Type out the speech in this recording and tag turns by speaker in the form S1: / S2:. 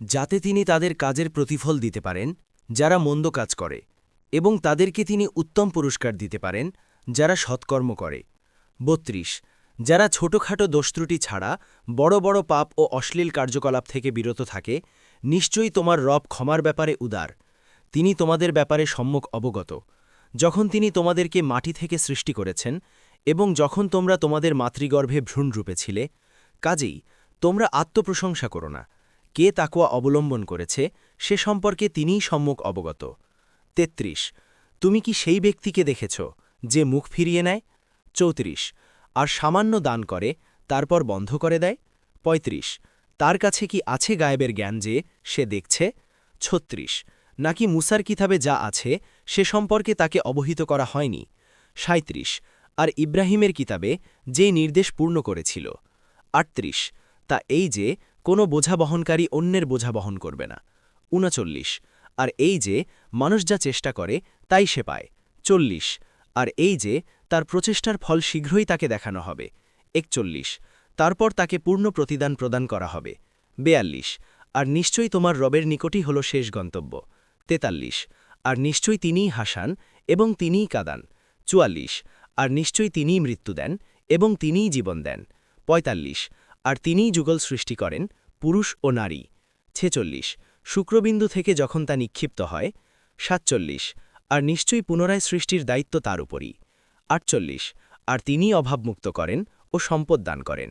S1: যাতে তিনি তাদের কাজের প্রতিফল দিতে পারেন, যারা মন্দ কাজ করে, এবং তাদেরকে তিনি উত্তম পুরস্কার দিতে পারেন, যারা সৎকর্ম করে। বত্রিশ, যারা ছোটখাটো দোষত্রুটি ছাড়া বড় বড় পাপ ও অশ্লীল কার্যকলাপ থেকে বিরত থাকে, নিশ্চয়ই তোমার রব ক্ষমার ব্যাপারে উদার। তিনি তোমাদের ব্যাপারে সম্মুখ অবগত। যখন তিনি তোমাদেরকে মাটি থেকে সৃষ্টি করেছেন, এবং যখন তোমরা তোমাদের মাতৃগর্ভে ভ্রূণরূপে ছিলে, কাজেই তোমরা আত্মপ্রশংসা করো না। কে তাকুয়া অবলম্বন করেছে সে সম্পর্কে তিনিই সম্মুখ অবগত। ৩৩ তুমি কি সেই ব্যক্তিকে দেখেছ যে মুখ ফিরিয়ে নেয়? চৌত্রিশ, আর সামান্য দান করে, তারপর বন্ধ করে দেয়? ৩৫ তার কাছে কি আছে গায়েবের জ্ঞান যে সে দেখছে? ছত্রিশ, নাকি মুসার কিতাবে যা আছে সে সম্পর্কে তাকে অবহিত করা হয়নি? সাঁত্রিশ আর ইব্রাহিমের কিতাবে যেই নির্দেশ পূর্ণ করেছিল? আটত্রিশ, তা এই যে কোনো বোঝা বহনকারী অন্যের বোঝা বহন করবে না। উনচল্লিশ, আর এই যে, মানুষ যা চেষ্টা করে, তাই সে পায়। চল্লিশ, আর এই যে, তার প্রচেষ্টার ফল শীঘ্রই তাকে দেখানো হবে। একচল্লিশ, তারপর তাকে পূর্ণ প্রতিদান প্রদান করা হবে। বেয়াল্লিশ, আর নিশ্চয়ই তোমার রবের নিকটই হল শেষ গন্তব্য। তেতাল্লিশ, আর নিশ্চয়ই তিনিই হাসান এবং তিনিই কাদান। চুয়াল্লিশ, আর নিশ্চয়ই তিনিই মৃত্যু দেন এবং তিনিই জীবন দেন। পঁয়তাল্লিশ আর তিনিই যুগল সৃষ্টি করেন, পুরুষ ও নারী। ছেচল্লিশ, শুক্রবিন্দু থেকে যখন তা নিক্ষিপ্ত হয়, সাতচল্লিশ, আর নিশ্চয়ই পুনরায় সৃষ্টির দায়িত্ব তার উপরই। আটচল্লিশ, আর তিনিই অভাবমুক্ত করেন ও সম্পদ দান করেন।